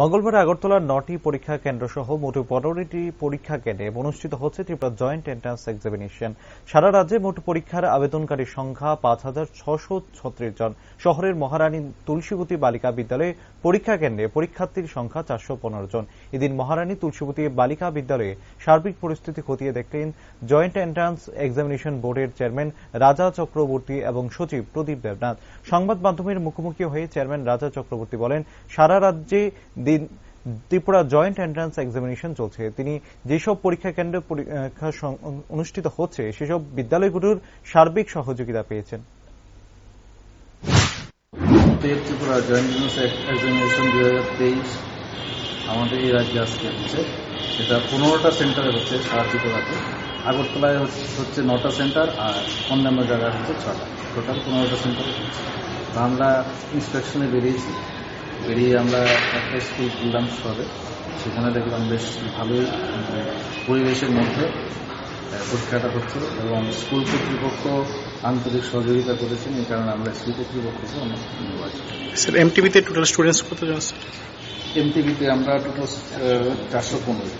মঙ্গলবার আগরতলার নটি পরীক্ষা কেন্দ্র সহ মোট পনেরোটি পরীক্ষা কেন্দ্রে অনুষ্ঠিত হচ্ছে ত্রিপুরা জয়েন্ট এন্ট্রান্স এক্সামিনেশন সারা রাজ্যে মোট পরীক্ষার আবেদনকারীর সংখ্যা পাঁচ হাজার ছশো ছত্রিশ জন। শহরের মহারানী তুলসীবতী বালিকা বিদ্যালয়ে পরীক্ষা কেন্দ্রে পরীক্ষার্থীর সংখ্যা চারশো পনেরো জন। এদিন মহারানী তুলসীবতী বালিকা বিদ্যালয়ে সার্বিক পরিস্থিতি খতিয়ে দেখলেন জয়েন্ট এন্ট্রান্স এক্সামিনেশন বোর্ডের চেয়ারম্যান রাজা চক্রবর্তী এবং সচিব প্রদীপ দেবনাথ। সংবাদ মাধ্যমের মুখোমুখি হয়ে চেয়ারম্যান রাজা চক্রবর্তী বলেন, সারা রাজ্যে দিন ত্রিপুরা জয়েন্ট এন্ট্রান্স এক্সামিনেশন চলছে। তিনি যেসব পরীক্ষা কেন্দ্রে পরীক্ষা অনুষ্ঠিত হচ্ছে, সেসব বিদ্যালয়গুলোর সার্বিক সহযোগিতা পেয়েছেন। ত্রিপুরা জয়েন্ট এক্সামিনেশন দুই হাজার তেইশ আমাদের এই রাজ্যে আজকে হচ্ছে। পনেরোটা সেন্টারে হচ্ছে সারা ত্রিপুরাতে আগরতলায় হচ্ছে নটা সেন্টার আর অন্যান্য জায়গায় হচ্ছে ছটা। টোটাল পনেরোটা সেন্টারে হচ্ছে। আমরা ইন্সপেকশনে বেরিয়েছি। বেরিয়ে আমরা একটা স্কুল ঘুরলাম শহরে। সেখানে দেখলাম বেশ ভালোই পরিবেশের মধ্যে পরীক্ষাটা হচ্ছিল এবং স্কুল কর্তৃপক্ষ আন্তরিক সহযোগিতা করেছেন এই কারণে আমরা স্কুল কর্তৃপক্ষকে অনেক ধন্যবাদ। স্যার এমটিভিতে টোটাল স্টুডেন্টস কতজন এম এমটিভিতে আমরা টোটাল চারশো পনেরো